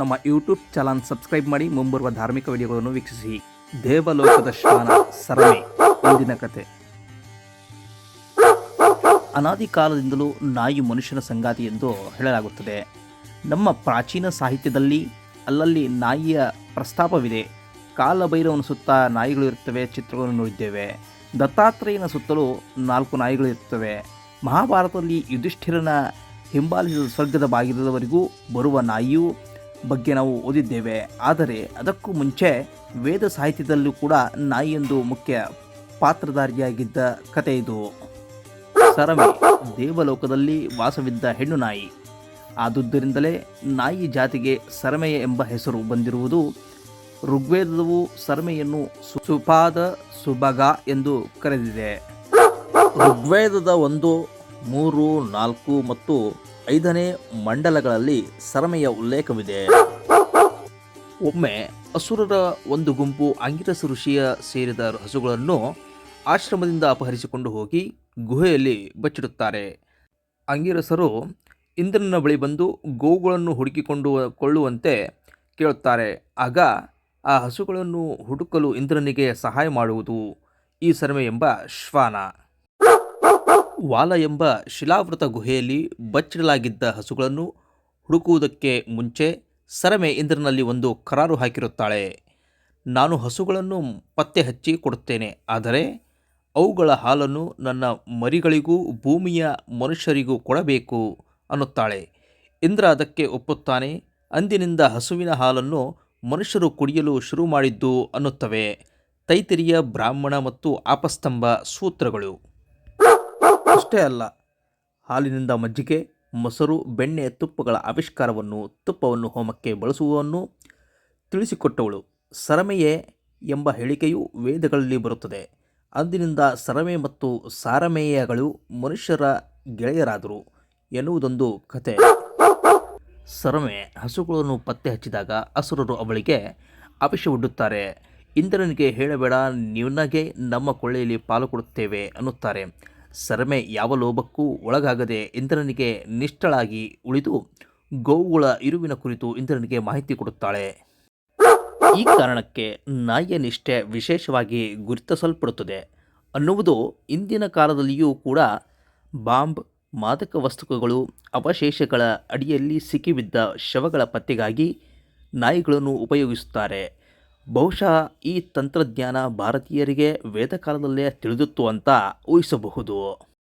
ನಮ್ಮ YouTube channel subscribe ಮಾಡಿ ಮುಂಬರುವ ಧಾರ್ಮಿಕ ವಿಡಿಯೋಗಳನ್ನು ವೀಕ್ಷಿಸಿ. ದೇವಲೋಕದ ಶ್ವಾನ ಸರಣಿ. ಇಂದಿನ ಕತೆ. ಅನಾದಿ ಕಾಲದಿಂದಲೂ ನಾಯಿ ಮನುಷ್ಯನ ಸಂಗಾತಿ ಎಂದು ಹೇಳಲಾಗುತ್ತದೆ. ನಮ್ಮ ಪ್ರಾಚೀನ ಸಾಹಿತ್ಯದಲ್ಲಿ ಅಲ್ಲಲ್ಲಿ ನಾಯಿಯ ಪ್ರಸ್ತಾಪವಿದೆ. ಕಾಲಭೈರವನ ಸುತ್ತ ನಾಯಿಗಳು ಇರುತ್ತವೆ, ಚಿತ್ರಗಳನ್ನು ನೋಡಿದ್ದೇವೆ. ದತ್ತಾತ್ರೇಯನ ಸುತ್ತಲೂ ನಾಲ್ಕು ನಾಯಿಗಳು ಇರುತ್ತವೆ. ಮಹಾಭಾರತದಲ್ಲಿ ಯುಧಿಷ್ಠಿರನ ಹಿಂಬಾಲಿಸಿದ ಸ್ವರ್ಗದ ಬಾಗಿಲದವರೆಗೂ ಬರುವ ನಾಯಿಯು ಬಗ್ಗೆ ನಾವು ಓದಿದ್ದೇವೆ. ಆದರೆ ಅದಕ್ಕೂ ಮುಂಚೆ ವೇದ ಸಾಹಿತ್ಯದಲ್ಲೂ ಕೂಡ ನಾಯಿಯೊಂದು ಮುಖ್ಯ ಪಾತ್ರಧಾರಿಯಾಗಿದ್ದ ಕತೆ ಇದು. ಸರಮೆ ದೇವಲೋಕದಲ್ಲಿ ವಾಸವಿದ್ದ ಹೆಣ್ಣು ನಾಯಿ. ಆದುದರಿಂದಲೇ ನಾಯಿ ಜಾತಿಗೆ ಸರಮೆಯ ಎಂಬ ಹೆಸರು ಬಂದಿರುವುದು. ಋಗ್ವೇದವು ಸರಮೆಯನ್ನು ಸುಪಾದ ಸುಭಗ ಎಂದು ಕರೆದಿದೆ. ಋಗ್ವೇದದ ಒಂದು ಮೂರು, ನಾಲ್ಕು ಮತ್ತು ಐದನೇ ಮಂಡಲಗಳಲ್ಲಿ ಸರಮೆಯ ಉಲ್ಲೇಖವಿದೆ. ಒಮ್ಮೆ ಅಸುರರ ಒಂದು ಗುಂಪು ಅಂಗಿರಸ ಋಷಿಯ ಸೇರಿದ ಹಸುಗಳನ್ನು ಆಶ್ರಮದಿಂದ ಅಪಹರಿಸಿಕೊಂಡು ಹೋಗಿ ಗುಹೆಯಲ್ಲಿ ಬಚ್ಚಿಡುತ್ತಾರೆ. ಅಂಗಿರಸರು ಇಂದ್ರನ ಬಳಿ ಬಂದು ಗೋವುಗಳನ್ನು ಹುಡುಕಿಕೊಂಡು ಕೊಳ್ಳುವಂತೆ ಕೇಳುತ್ತಾರೆ. ಆಗ ಆ ಹಸುಗಳನ್ನು ಹುಡುಕಲು ಇಂದ್ರನಿಗೆ ಸಹಾಯ ಮಾಡುವುದು ಈ ಸರಮೆ ಎಂಬ ಶ್ವಾನ. ವಾಲ ಎಂಬ ಶಿಲಾವೃತ ಗುಹೆಯಲ್ಲಿ ಬಚ್ಚಿಡಲಾಗಿದ್ದ ಹಸುಗಳನ್ನು ಹುಡುಕುವುದಕ್ಕೆ ಮುಂಚೆ ಸರಮೆ ಇಂದ್ರನಲ್ಲಿ ಒಂದು ಕರಾರು ಹಾಕಿರುತ್ತಾಳೆ. ನಾನು ಹಸುಗಳನ್ನು ಪತ್ತೆ ಹಚ್ಚಿ ಕೊಡುತ್ತೇನೆ, ಆದರೆ ಅವುಗಳ ಹಾಲನ್ನು ನನ್ನ ಮರಿಗಳಿಗೂ ಭೂಮಿಯ ಮನುಷ್ಯರಿಗೂ ಕೊಡಬೇಕು ಅನ್ನುತ್ತಾಳೆ. ಇಂದ್ರ ಅದಕ್ಕೆ ಒಪ್ಪುತ್ತಾನೆ, ಅಂದಿನಿಂದ ಹಸುವಿನ ಹಾಲನ್ನು ಮನುಷ್ಯರು ಕುಡಿಯಲು ಶುರು ಮಾಡಿದ್ದು ಅನ್ನುತ್ತವೆ. ತೈತಿರಿಯ ಬ್ರಾಹ್ಮಣ ಮತ್ತು ಆಪಸ್ತಂಭ ಸೂತ್ರಗಳು. ಅಷ್ಟೇ ಅಲ್ಲ, ಹಾಲಿನಿಂದ ಮಜ್ಜಿಗೆ, ಮೊಸರು, ಬೆಣ್ಣೆ, ತುಪ್ಪಗಳ ಆವಿಷ್ಕಾರವನ್ನು ತುಪ್ಪವನ್ನು ಹೋಮಕ್ಕೆ ಬಳಸುವವನ್ನು ತಿಳಿಸಿಕೊಟ್ಟವಳು. ಸರಮೆಯೇ ಎಂಬ ಹೇಳಿಕೆಯು ವೇದಗಳಲ್ಲಿ ಬರುತ್ತದೆ. ಅಂದಿನಿಂದ ಸರಮೆ ಮತ್ತು ಸಾರಮೇಯಗಳು ಮನುಷ್ಯರ ಗೆಳೆಯರಾದರು ಎನ್ನುವುದೊಂದು ಕತೆ ಸರಮೆ ಹಸುಗಳನ್ನು ಪತ್ತೆ ಹಚ್ಚಿದಾಗ ಹಸುರರು ಅವಳಿಗೆ ಆಮಿಷವೊಡ್ಡುತ್ತಾರೆ ಇಂದ್ರನಿಗೆ ಹೇಳಬೇಡ ನಿನಗೆ ನಮ್ಮ ಕೊಳ್ಳೆಯಲ್ಲಿ ಪಾಲು ಕೊಡುತ್ತೇವೆ ಅನ್ನುತ್ತಾರೆ. ಸರಮೆ ಯಾವ ಲೋಭಕ್ಕೂ ಒಳಗಾಗದೆ ಇಂದ್ರನಿಗೆ ನಿಷ್ಠಳಾಗಿ ಉಳಿದು ಗೋವುಗಳ ಇರುವಿನ ಕುರಿತು ಇಂದ್ರನಿಗೆ ಮಾಹಿತಿ ಕೊಡುತ್ತಾಳೆ. ಈ ಕಾರಣಕ್ಕೆ ನಾಯಿಯ ನಿಷ್ಠೆ ವಿಶೇಷವಾಗಿ ಗುರುತಿಸಲ್ಪಡುತ್ತದೆ. ಅನ್ನುವುದು ಇಂದಿನ ಕಾಲದಲ್ಲಿಯೂ ಕೂಡ ಬಾಂಬ್, ಮಾದಕ ವಸ್ತುಗಳು ಅವಶೇಷಗಳ ಅಡಿಯಲ್ಲಿ ಸಿಕ್ಕಿಬಿದ್ದ ಶವಗಳ ಪತ್ತೆಗಾಗಿ ನಾಯಿಗಳನ್ನು ಉಪಯೋಗಿಸುತ್ತಾರೆ. ಬಹುಶಃ ಈ ತಂತ್ರಜ್ಞಾನ ಭಾರತೀಯರಿಗೆ ವೇದಕಾಲದಲ್ಲೇ ತಿಳಿದಿತ್ತು ಅಂತ ಊಹಿಸಬಹುದು.